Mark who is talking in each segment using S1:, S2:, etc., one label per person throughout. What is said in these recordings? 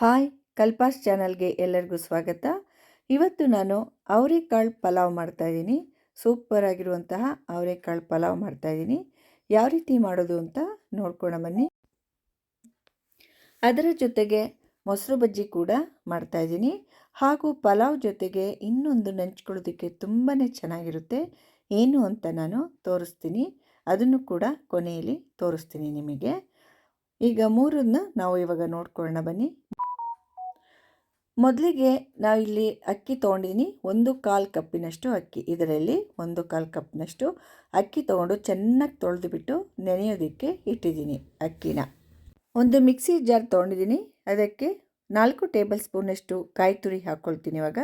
S1: Hi ಕಲ್ಪಾಸ್ ಚಾನಲ್ಗೆ ಎಲ್ಲರಿಗೂ ಸ್ವಾಗತ. ಇವತ್ತು ನಾನು ಅವರೆಕಾಳು ಪಲಾವ್ ಮಾಡ್ತಾಯಿದ್ದೀನಿ ಸೂಪರ್ ಆಗಿರುವಂತಹ ಅವರೆಕಾಳು ಪಲಾವ್ ಮಾಡ್ತಾಯಿದ್ದೀನಿ ಯಾವ ರೀತಿ ಮಾಡೋದು ಅಂತ ನೋಡ್ಕೊಣ ಬನ್ನಿ. ಅದರ ಜೊತೆಗೆ ಮೊಸರು ಬಜ್ಜಿ ಕೂಡ ಮಾಡ್ತಾಯಿದ್ದೀನಿ ಹಾಗೂ ಪಲಾವ್ ಜೊತೆಗೆ ಇನ್ನೊಂದು ನೆಂಚ್ಕೊಳ್ಳೋದಕ್ಕೆ ತುಂಬಾ ಚೆನ್ನಾಗಿರುತ್ತೆ. ಏನು ಅಂತ ನಾನು ತೋರಿಸ್ತೀನಿ. ಅದನ್ನು ಕೂಡ ಕೊನೆಯಲ್ಲಿ ತೋರಿಸ್ತೀನಿ ನಿಮಗೆ. ಈಗ ಮೂರನ್ನ ನಾವು ಇವಾಗ ನೋಡ್ಕೊಳ್ಳೋಣ ಬನ್ನಿ. ಮೊದಲಿಗೆ ನಾವಿಲ್ಲಿ ಅಕ್ಕಿ ತೊಗೊಂಡಿದ್ದೀನಿ ಒಂದು ಕಾಲು ಕಪ್ಪಿನಷ್ಟು ಅಕ್ಕಿ. ಇದರಲ್ಲಿ ಒಂದು ಕಾಲು ಕಪ್ನಷ್ಟು ಅಕ್ಕಿ ತೊಗೊಂಡು ಚೆನ್ನಾಗಿ ತೊಳೆದುಬಿಟ್ಟು ನೆನೆಯೋದಕ್ಕೆ ಇಟ್ಟಿದ್ದೀನಿ ಅಕ್ಕಿನ. ಒಂದು ಮಿಕ್ಸಿ ಜಾರ್ ತೊಗೊಂಡಿದ್ದೀನಿ ಅದಕ್ಕೆ ನಾಲ್ಕು ಟೇಬಲ್ ಸ್ಪೂನಷ್ಟು ಕಾಯಿ ತುರಿ ಹಾಕ್ಕೊಳ್ತೀನಿ ಇವಾಗ.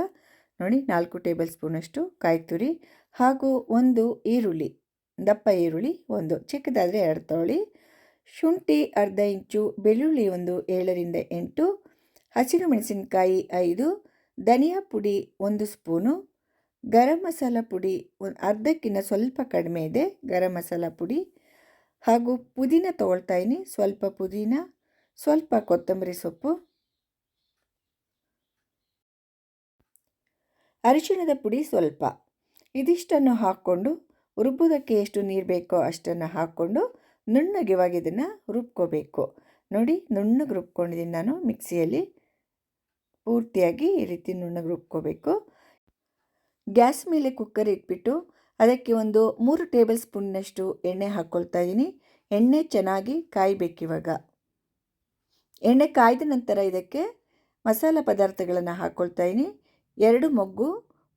S1: ನೋಡಿ, ನಾಲ್ಕು ಟೇಬಲ್ ಸ್ಪೂನಷ್ಟು ಕಾಯಿ ತುರಿ ಹಾಗೂ ಒಂದು ಈರುಳ್ಳಿ, ದಪ್ಪ ಈರುಳ್ಳಿ ಒಂದು, ಚಿಕ್ಕದಾದರೆ ಎರಡು ತೊಳಿ. ಶುಂಠಿ ಅರ್ಧ ಇಂಚು, ಬೆಳ್ಳುಳ್ಳಿ ಒಂದು ಏಳರಿಂದ ಎಂಟು ಹಸಿರು ಮೆಣಸಿನಕಾಯಿ ಐದು, ಧನಿಯಾ ಪುಡಿ ಒಂದು ಸ್ಪೂನು, ಗರಂ ಮಸಾಲ ಪುಡಿ ಒಂದು ಅರ್ಧಕ್ಕಿಂತ ಸ್ವಲ್ಪ ಕಡಿಮೆ ಇದೆ, ಗರಂ ಮಸಾಲ ಪುಡಿ ಹಾಗೂ ಪುದೀನ ತೊಗೊಳ್ತಾಯಿನಿ ಸ್ವಲ್ಪ ಪುದೀನ, ಸ್ವಲ್ಪ ಕೊತ್ತಂಬರಿ ಸೊಪ್ಪು. ಅರಿಶಿಣದ ಪುಡಿ ಸ್ವಲ್ಪ. ಇದಿಷ್ಟನ್ನು ಹಾಕ್ಕೊಂಡು ರುಬ್ಬೋದಕ್ಕೆ ಎಷ್ಟು ನೀರು ಬೇಕೋ ಅಷ್ಟನ್ನು ಹಾಕ್ಕೊಂಡು ನುಣ್ಣಗೆ ಇವಾಗ ಇದನ್ನು ರುಬ್ಕೋಬೇಕು. ನೋಡಿ, ನುಣ್ಣಗೆ ರುಬ್ಕೊಂಡಿದ್ದೀನಿ ನಾನು ಮಿಕ್ಸಿಯಲ್ಲಿ. ಪೂರ್ತಿಯಾಗಿ ಈ ರೀತಿ ನುಣ್ಣಗೆ ರುಬ್ಕೋಬೇಕು. ಗ್ಯಾಸ್ ಮೇಲೆ ಕುಕ್ಕರ್ ಇಟ್ಬಿಟ್ಟು ಅದಕ್ಕೆ ಒಂದು ಮೂರು ಟೇಬಲ್ ಸ್ಪೂನ್ನಷ್ಟು ಎಣ್ಣೆ ಹಾಕ್ಕೊಳ್ತಾ ಇದ್ದೀನಿ ಎಣ್ಣೆ ಚೆನ್ನಾಗಿ ಕಾಯಬೇಕಿವಾಗ ಎಣ್ಣೆ ಕಾಯ್ದ ನಂತರ ಇದಕ್ಕೆ ಮಸಾಲ ಪದಾರ್ಥಗಳನ್ನು ಹಾಕ್ಕೊಳ್ತಾ ಇದ್ದೀನಿ ಎರಡು ಮೊಗ್ಗು,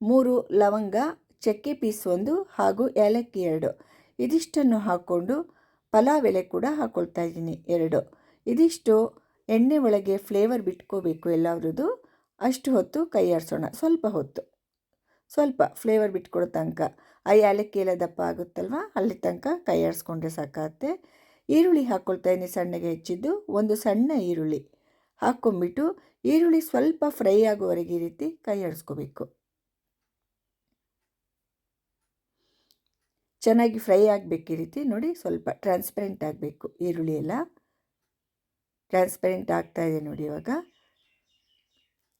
S1: ಮೂರು ಲವಂಗ, ಚಕ್ಕೆ ಪೀಸ್ ಒಂದು ಹಾಗೂ ಏಲಕ್ಕಿ ಎರಡು. ಇದಿಷ್ಟನ್ನು ಹಾಕ್ಕೊಂಡು ಪಲಾವ್ ಎಲೆ ಕೂಡ ಹಾಕ್ಕೊಳ್ತಾ ಇದ್ದೀನಿ ಎರಡು. ಇದಿಷ್ಟು ಎಣ್ಣೆ ಒಳಗೆ ಫ್ಲೇವರ್ ಬಿಟ್ಕೋಬೇಕು ಎಲ್ಲರದ್ದು ಅಷ್ಟು ಹೊತ್ತು ಕೈ ಆಡಿಸೋಣ ಸ್ವಲ್ಪ ಹೊತ್ತು. ಸ್ವಲ್ಪ ಫ್ಲೇವರ್ ಬಿಟ್ಕೊಡೋ ತನಕ. ಆ ಏಲಕ್ಕಿ ಎಲ್ಲ ದಪ್ಪ ಆಗುತ್ತಲ್ವ? ಅಲ್ಲಿ ತನಕ ಕೈ ಆಡಿಸ್ಕೊಂಡ್ರೆ ಸಾಕಾಗುತ್ತೆ. ಈರುಳ್ಳಿ ಹಾಕ್ಕೊಳ್ತಾ ಇದ್ದೀನಿ ಸಣ್ಣಗೆ ಹೆಚ್ಚಿದ್ದು. ಒಂದು ಸಣ್ಣ ಈರುಳ್ಳಿ ಹಾಕ್ಕೊಂಬಿಟ್ಟು ಈರುಳ್ಳಿ ಸ್ವಲ್ಪ ಫ್ರೈ ಆಗುವವರೆಗೆ ಈ ರೀತಿ ಕೈ ಆಡಿಸ್ಕೋಬೇಕು ಚೆನ್ನಾಗಿ ಫ್ರೈ ಆಗಬೇಕು ಈ ರೀತಿ. ನೋಡಿ ಸ್ವಲ್ಪ ಟ್ರಾನ್ಸ್ಪರೆಂಟ್ ಆಗಬೇಕು ಈರುಳ್ಳಿ ಎಲ್ಲ. ಟ್ರಾನ್ಸ್ಪರೆಂಟ್ ಆಗ್ತಾ ಇದೆ ನೋಡಿ ಇವಾಗ.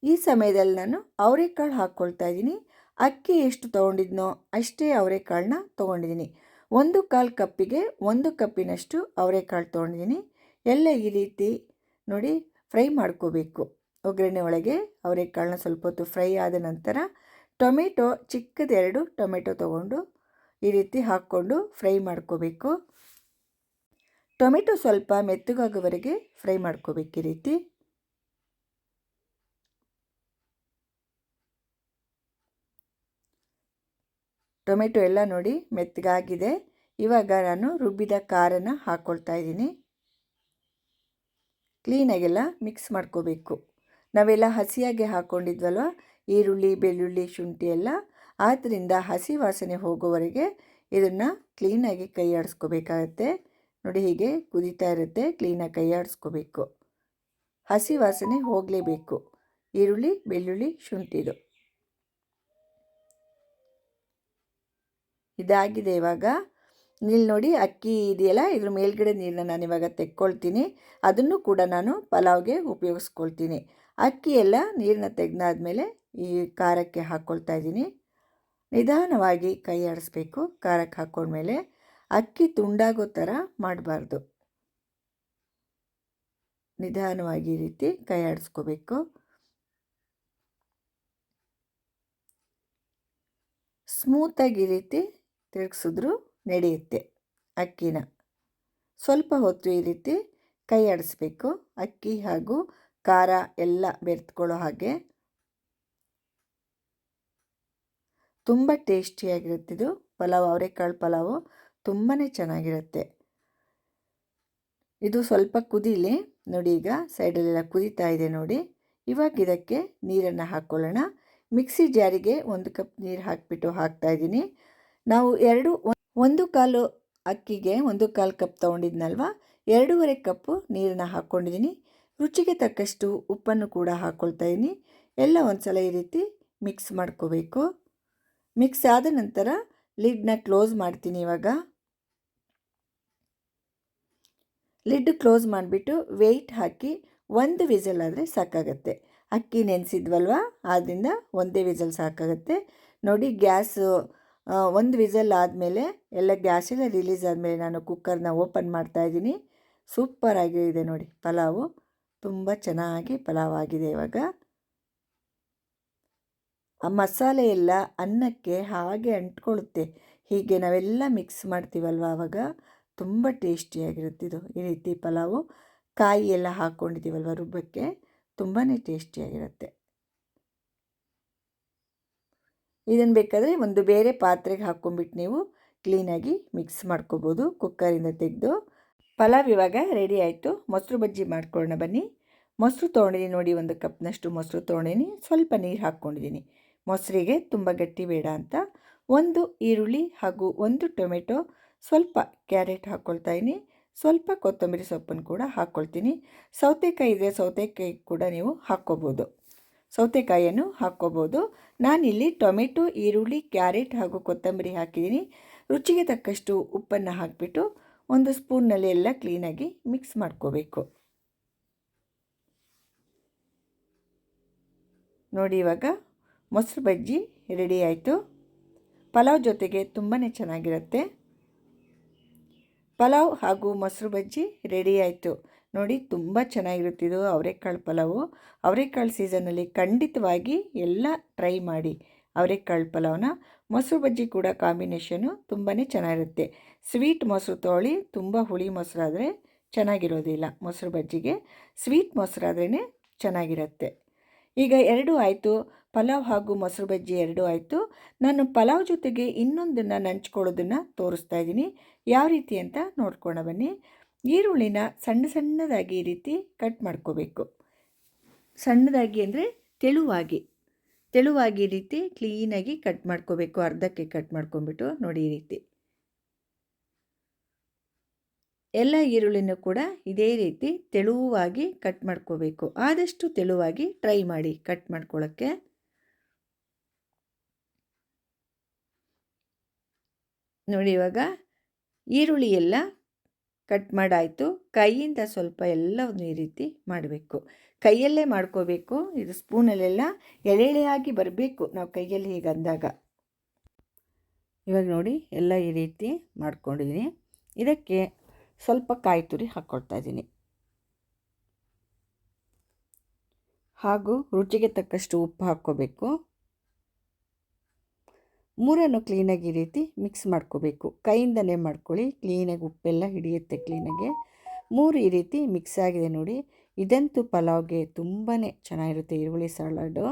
S1: ಈ ಸಮಯದಲ್ಲಿ ನಾನು ಅವರೆಕಾಳು ಹಾಕ್ಕೊಳ್ತಾ ಇದ್ದೀನಿ. ಅಕ್ಕಿ ಎಷ್ಟು ತೊಗೊಂಡಿದ್ನೋ ಅಷ್ಟೇ ಅವರೆಕಾಳನ್ನ ತೊಗೊಂಡಿದ್ದೀನಿ. ಒಂದು ಕಾಲು ಕಪ್ಪಿಗೆ ಒಂದು ಕಪ್ಪಿನಷ್ಟು ಅವರೆಕಾಳು ತೊಗೊಂಡಿದ್ದೀನಿ. ಎಲ್ಲ ಈ ರೀತಿ ನೋಡಿ ಫ್ರೈ ಮಾಡ್ಕೋಬೇಕು. ಒಗ್ಗರಣೆ ಒಳಗೆ ಅವರೆಕಾಳನ್ನ ಸ್ವಲ್ಪ ಹೊತ್ತು ಫ್ರೈ ಆದ ನಂತರ ಟೊಮೆಟೊ ಚಿಕ್ಕದೆರಡು ಟೊಮೆಟೊ ತೊಗೊಂಡು ಈ ರೀತಿ ಹಾಕ್ಕೊಂಡು ಫ್ರೈ ಮಾಡ್ಕೋಬೇಕು. ಟೊಮೆಟೊ ಸ್ವಲ್ಪ ಮೆತ್ತಗಾಗುವವರೆಗೆ ಫ್ರೈ ಮಾಡ್ಕೋಬೇಕು ಈ ರೀತಿ. ಟೊಮೆಟೊ ಎಲ್ಲ ನೋಡಿ ಮೆತ್ತಗಾಗಿದೆ. ಇವಾಗ ನಾನು ರುಬ್ಬಿದ ಖಾರನ ಹಾಕ್ಕೊಳ್ತಾ ಇದ್ದೀನಿ. ಕ್ಲೀನಾಗೆಲ್ಲ ಮಿಕ್ಸ್ ಮಾಡ್ಕೋಬೇಕು. ನಾವೆಲ್ಲ ಹಸಿಯಾಗಿ ಹಾಕ್ಕೊಂಡಿದ್ವಲ್ವ ಈರುಳ್ಳಿ, ಬೆಳ್ಳುಳ್ಳಿ, ಶುಂಠಿ ಎಲ್ಲ. ಆದ್ದರಿಂದ ಹಸಿ ವಾಸನೆ ಹೋಗೋವರೆಗೆ ಇದನ್ನು ಕ್ಲೀನಾಗಿ ಕೈ ಆಡಿಸ್ಕೋಬೇಕಾಗತ್ತೆ ನೋಡಿ ಹೀಗೆ ಕುದೀತಾ ಇರುತ್ತೆ ಕ್ಲೀನಾಗಿ ಕೈ ಆಡಿಸ್ಕೋಬೇಕು ಹಸಿ ವಾಸನೆ ಹೋಗಲೇಬೇಕು. ಈರುಳ್ಳಿ, ಬೆಳ್ಳುಳ್ಳಿ ಶುಂಠಿದು ಇದಾಗಿದೆ ಇವಾಗ. ಇಲ್ಲಿ ನೋಡಿ, ಅಕ್ಕಿ ಇದೆಯಲ್ಲ, ಇದ್ರ ಮೇಲ್ಗಡೆ ನೀರನ್ನ ನಾನು ಇವಾಗ ತೆಕ್ಕೊಳ್ತೀನಿ. ಅದನ್ನು ಕೂಡ ನಾನು ಪಲಾವ್ಗೆ ಉಪಯೋಗಿಸ್ಕೊಳ್ತೀನಿ. ಅಕ್ಕಿ ಎಲ್ಲ ನೀರನ್ನ ತೆಗೆದಾದ್ಮೇಲೆ ಈ ಖಾರಕ್ಕೆ ಹಾಕ್ಕೊಳ್ತಾ ಇದ್ದೀನಿ. ನಿಧಾನವಾಗಿ ಕೈ ಆಡಿಸ್ಬೇಕು ಖಾರಕ್ಕೆ ಹಾಕ್ಕೊಂಡ್ಮೇಲೆ ಅಕ್ಕಿ ತುಂಡಾಗೋ ಥರ ಮಾಡಬಾರ್ದು. ನಿಧಾನವಾಗಿ ಈ ರೀತಿ ಕೈ ಆಡಿಸ್ಕೋಬೇಕು. ಸ್ಮೂತಾಗಿ ರೀತಿ ತಿರುಗಿಸಿದ್ರು ನಡೆಯುತ್ತೆ ಅಕ್ಕಿನ. ಸ್ವಲ್ಪ ಹೊತ್ತು ಈ ರೀತಿ ಕೈ ಆಡಿಸ್ಬೇಕು. ಅಕ್ಕಿ ಹಾಗೂ ಖಾರ ಎಲ್ಲ ಬೆರೆತ್ಕೊಳ್ಳೋ ಹಾಗೆ. ತುಂಬ ಟೇಸ್ಟಿಯಾಗಿರುತ್ತಿದ್ದು ಪಲಾವ್, ಅವರೆಕಾಳು ಪಲಾವು. ತುಂಬಾ ಚೆನ್ನಾಗಿರುತ್ತೆ. ಇದು ಸ್ವಲ್ಪ ಕುದೀಲಿ, ನೋಡಿ ಈಗ ಸೈಡಲ್ಲೆಲ್ಲ ಕುದೀತಾ ಇದೆ ನೋಡಿ. ಇವಾಗ ಇದಕ್ಕೆ ನೀರನ್ನು ಹಾಕ್ಕೊಳ್ಳೋಣ ಮಿಕ್ಸಿ ಜಾರಿಗೆ ಒಂದು ಕಪ್ ನೀರು ಹಾಕಿಬಿಟ್ಟು ಹಾಕ್ತಾಯಿದ್ದೀನಿ ನಾವು ಎರಡು, ಒಂದು ಕಾಲು ಅಕ್ಕಿಗೆ ಒಂದು ಕಾಲು ಕಪ್ ತೊಗೊಂಡಿದ್ನಲ್ವ? ಎರಡೂವರೆ ಕಪ್ಪು ನೀರನ್ನು ಹಾಕ್ಕೊಂಡಿದ್ದೀನಿ ರುಚಿಗೆ ತಕ್ಕಷ್ಟು ಉಪ್ಪನ್ನು ಕೂಡ ಹಾಕ್ಕೊಳ್ತಾ ಇದ್ದೀನಿ. ಎಲ್ಲ ಒಂದು ಸಲ ಈ ರೀತಿ ಮಿಕ್ಸ್ ಮಾಡ್ಕೋಬೇಕು. ಮಿಕ್ಸ್ ಆದ ನಂತರ ಲಿಡ್ನ ಕ್ಲೋಸ್ ಮಾಡ್ತೀನಿ ಇವಾಗ. ಲಿಡ್ ಕ್ಲೋಸ್ ಮಾಡಿಬಿಟ್ಟು ವೆಯ್ಟ್ ಹಾಕಿ ಒಂದು ವಿಸಲ್ ಆದರೆ ಸಾಕಾಗತ್ತೆ. ಅಕ್ಕಿ ನೆನೆಸಿದ್ವಲ್ವ? ಆದ್ದರಿಂದ ಒಂದೇ ವಿಸಲ್ ಸಾಕಾಗುತ್ತೆ. ನೋಡಿ ಗ್ಯಾಸು ಒಂದು ವಿಸಲ್ ಆದಮೇಲೆ ಎಲ್ಲ ಗ್ಯಾಸೆಲ್ಲ ರಿಲೀಸ್ ಆದಮೇಲೆ ನಾನು ಕುಕ್ಕರ್ನ ಓಪನ್ ಮಾಡ್ತಾಯಿದ್ದೀನಿ ಸೂಪರಾಗಿ ಇದೆ ನೋಡಿ ಪಲಾವು. ತುಂಬ ಚೆನ್ನಾಗಿ ಪಲಾವ್ ಆಗಿದೆ ಇವಾಗ. ಆ ಮಸಾಲೆ ಎಲ್ಲ ಅನ್ನಕ್ಕೆ ಹಾಗೆ ಅಂಟ್ಕೊಳ್ಳುತ್ತೆ ಹೀಗೆ ನಾವೆಲ್ಲ ಮಿಕ್ಸ್ ಮಾಡ್ತೀವಲ್ವ ಆವಾಗ ತುಂಬ ಟೇಸ್ಟಿಯಾಗಿರುತ್ತೆ ಇದು. ಈ ರೀತಿ ಪಲಾವು, ಕಾಯಿ ಎಲ್ಲ ಹಾಕ್ಕೊಂಡಿದ್ದೀವಲ್ವ ರುಬ್ಬಕ್ಕೆ? ತುಂಬಾ ಟೇಸ್ಟಿಯಾಗಿರುತ್ತೆ. ಇದನ್ನು ಬೇಕಾದರೆ ಒಂದು ಬೇರೆ ಪಾತ್ರೆಗೆ ಹಾಕ್ಕೊಂಡ್ಬಿಟ್ಟು ನೀವು ಕ್ಲೀನಾಗಿ ಮಿಕ್ಸ್ ಮಾಡ್ಕೋಬೋದು, ಕುಕ್ಕರಿಂದ ತೆಗೆದು. ಪಲಾವ್ ಇವಾಗ ರೆಡಿ ಆಯಿತು. ಮೊಸರು ಬಜ್ಜಿ ಮಾಡ್ಕೊಳ್ಳೋಣ ಬನ್ನಿ. ಮೊಸರು ತೊಗೊಂಡಿದ್ದೀನಿ ನೋಡಿ, ಒಂದು ಕಪ್ನಷ್ಟು ಮೊಸರು ತೊಗೊಂಡಿದ್ದೀನಿ. ಸ್ವಲ್ಪ ನೀರು ಹಾಕ್ಕೊಂಡಿದ್ದೀನಿ. ಮೊಸರಿಗೆ ತುಂಬ ಗಟ್ಟಿ ಬೇಡ ಅಂತ. ಒಂದು ಈರುಳ್ಳಿ ಹಾಗೂ ಒಂದು ಟೊಮೆಟೊ ಸ್ವಲ್ಪ ಕ್ಯಾರೆಟ್ ಹಾಕ್ಕೊಳ್ತಾ ಇದ್ದೀನಿ ಸ್ವಲ್ಪ ಕೊತ್ತಂಬರಿ ಸೊಪ್ಪನ್ನು ಕೂಡ ಹಾಕ್ಕೊಳ್ತೀನಿ ಸೌತೆಕಾಯಿ ಇದೆ, ಸೌತೆಕಾಯಿ ಕೂಡ ನೀವು ಹಾಕ್ಕೋಬೋದು. ಸೌತೆಕಾಯಿಯನ್ನು ಹಾಕ್ಕೋಬೋದು. ನಾನಿಲ್ಲಿ ಟೊಮೆಟೊ, ಈರುಳ್ಳಿ, ಕ್ಯಾರೆಟ್ ಹಾಗೂ ಕೊತ್ತಂಬರಿ ಹಾಕಿದ್ದೀನಿ. ರುಚಿಗೆ ತಕ್ಕಷ್ಟು ಉಪ್ಪನ್ನು ಹಾಕಿಬಿಟ್ಟು ಒಂದು ಸ್ಪೂನ್ನಲ್ಲಿ ಎಲ್ಲ ಕ್ಲೀನಾಗಿ ಮಿಕ್ಸ್ ಮಾಡ್ಕೋಬೇಕು. ನೋಡಿ ಇವಾಗ ಮೊಸರು ಬಜ್ಜಿ ರೆಡಿ ಆಯಿತು. ಪಲಾವ್ ಜೊತೆಗೆ ತುಂಬಾ ಚೆನ್ನಾಗಿರುತ್ತೆ. ಪಲಾವ್ ಹಾಗೂ ಮೊಸರು ಬಜ್ಜಿ ರೆಡಿ ಆಯಿತು. ನೋಡಿ, ತುಂಬ ಚೆನ್ನಾಗಿರುತ್ತಿದ್ದು ಅವರೆಕಾಳು ಪಲಾವು. ಅವರೆಕಾಳು ಸೀಸನಲ್ಲಿ ಖಂಡಿತವಾಗಿ ಎಲ್ಲ ಟ್ರೈ ಮಾಡಿ ಅವರೆಕಾಳು ಪಲಾವ್ನ. ಮೊಸರು ಬಜ್ಜಿ ಕೂಡ ಕಾಂಬಿನೇಷನು ತುಂಬಾ ಚೆನ್ನಾಗಿರುತ್ತೆ. ಸ್ವೀಟ್ ಮೊಸರು ತೋಳಿ ತುಂಬ ಹುಳಿ ಮೊಸರಾದರೆ ಚೆನ್ನಾಗಿರೋದಿಲ್ಲ ಮೊಸರು ಬಜ್ಜಿಗೆ. ಸ್ವೀಟ್ ಮೊಸರಾದ್ರೇ ಚೆನ್ನಾಗಿರುತ್ತೆ. ಈಗ ಎರಡೂ ಆಯಿತು. ಪಲಾವ್ ಹಾಗೂ ಮೊಸರು ಬಜ್ಜಿ ಎರಡೂ ಆಯಿತು. ನಾನು ಪಲಾವ್ ಜೊತೆಗೆ ಇನ್ನೊಂದನ್ನು ನಂಚ್ಕೊಳ್ಳೋದನ್ನು ತೋರಿಸ್ತಾ ಇದ್ದೀನಿ. ಯಾವ ರೀತಿ ಅಂತ ನೋಡ್ಕೊಂಡು ಬನ್ನಿ. ಈರುಳ್ಳಿನ ಸಣ್ಣ ಸಣ್ಣದಾಗಿ ಈ ರೀತಿ ಕಟ್ ಮಾಡ್ಕೋಬೇಕು. ಸಣ್ಣದಾಗಿ ಅಂದರೆ ತೆಳುವಾಗಿ. ತೆಳುವಾಗಿ ಈ ರೀತಿ ಕ್ಲೀನಾಗಿ ಕಟ್ ಮಾಡ್ಕೋಬೇಕು. ಅರ್ಧಕ್ಕೆ ಕಟ್ ಮಾಡ್ಕೊಂಬಿಟ್ಟು ನೋಡಿ ಈ ರೀತಿ. ಎಲ್ಲ ಈರುಳ್ಳಿನೂ ಕೂಡ ಇದೇ ರೀತಿ ತೆಳುವಾಗಿ ಕಟ್ ಮಾಡ್ಕೋಬೇಕು. ಆದಷ್ಟು ತೆಳುವಾಗಿ ಟ್ರೈ ಮಾಡಿ ಕಟ್ ಮಾಡ್ಕೊಳ್ಳೋಕ್ಕೆ. ನೋಡಿ ಇವಾಗ ಈರುಳ್ಳಿ ಎಲ್ಲ ಕಟ್ ಮಾಡಾಯಿತು. ಕೈಯಿಂದ ಸ್ವಲ್ಪ ಎಲ್ಲವನ್ನು ಈ ರೀತಿ ಮಾಡಬೇಕು. ಕೈಯಲ್ಲೇ ಮಾಡ್ಕೋಬೇಕು. ಇದು ಸ್ಪೂನಲ್ಲೆಲ್ಲ ಎಳೆ ಎಳೆಯಾಗಿ ಬರಬೇಕು. ನಾವು ಕೈಯಲ್ಲಿ ಹೀಗೆ ಅಂದಾಗ. ಇವಾಗ ನೋಡಿ ಎಲ್ಲ ಈ ರೀತಿ ಮಾಡ್ಕೊಂಡಿದ್ದೀನಿ. ಇದಕ್ಕೆ ಸ್ವಲ್ಪ ಕಾಯಿ ತುರಿ ಹಾಕ್ಕೊಳ್ತಾ ಇದ್ದೀನಿ. ಹಾಗೂ ರುಚಿಗೆ ತಕ್ಕಷ್ಟು ಉಪ್ಪು ಹಾಕ್ಕೋಬೇಕು. ಮೂರನ್ನು ಕ್ಲೀನಾಗಿ ಈ ರೀತಿ ಮಿಕ್ಸ್ ಮಾಡ್ಕೋಬೇಕು. ಕೈಯಿಂದನೇ ಮಾಡ್ಕೊಳ್ಳಿ. ಕ್ಲೀನಾಗಿ ಉಪ್ಪೆಲ್ಲ ಹಿಡಿಯುತ್ತೆ ಕ್ಲೀನಾಗೆ ಮೂರು ಈ ರೀತಿ ಮಿಕ್ಸ್ ಆಗಿದೆ ನೋಡಿ. ಇದಂತೂ ಪಲಾವ್ಗೆ ತುಂಬಾ ಚೆನ್ನಾಗಿರುತ್ತೆ ಈರುಳ್ಳಿ ಸಲಾಡು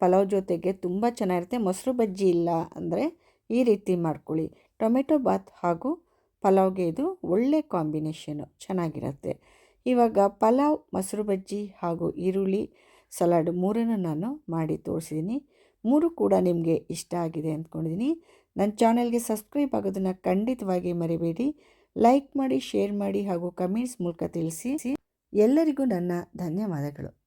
S1: ಪಲಾವ್ ಜೊತೆಗೆ ತುಂಬ ಚೆನ್ನಾಗಿರುತ್ತೆ. ಮೊಸರು ಬಜ್ಜಿ ಇಲ್ಲ ಅಂದರೆ ಈ ರೀತಿ ಮಾಡ್ಕೊಳ್ಳಿ. ಟೊಮೆಟೊ ಬಾತ್ ಹಾಗೂ ಪಲಾವ್ಗೆ ಇದು ಒಳ್ಳೆ ಕಾಂಬಿನೇಷನು ಚೆನ್ನಾಗಿರುತ್ತೆ. ಇವಾಗ ಪಲಾವ್, ಮೊಸರು ಬಜ್ಜಿ ಹಾಗೂ ಈರುಳ್ಳಿ ಸಲಾಡ್ ಮೂರನ್ನು ನಾನು ಮಾಡಿ ತೋರಿಸಿದ್ದೀನಿ. ಮೂರು ಕೂಡ ನಿಮಗೆ ಇಷ್ಟ ಆಗಿದೆ ಅಂದ್ಕೊಂಡಿದ್ದೀನಿ. ನನ್ನ ಚಾನೆಲ್ಗೆ ಸಬ್ಸ್ಕ್ರೈಬ್ ಆಗೋದನ್ನು ಖಂಡಿತವಾಗಿ ಮರಿಬೇಡಿ. ಲೈಕ್ ಮಾಡಿ, ಶೇರ್ ಮಾಡಿ ಹಾಗೂ ಕಮೆಂಟ್ಸ್ ಮೂಲಕ ತಿಳಿಸಿ. ಎಲ್ಲರಿಗೂ ನನ್ನ ಧನ್ಯವಾದಗಳು.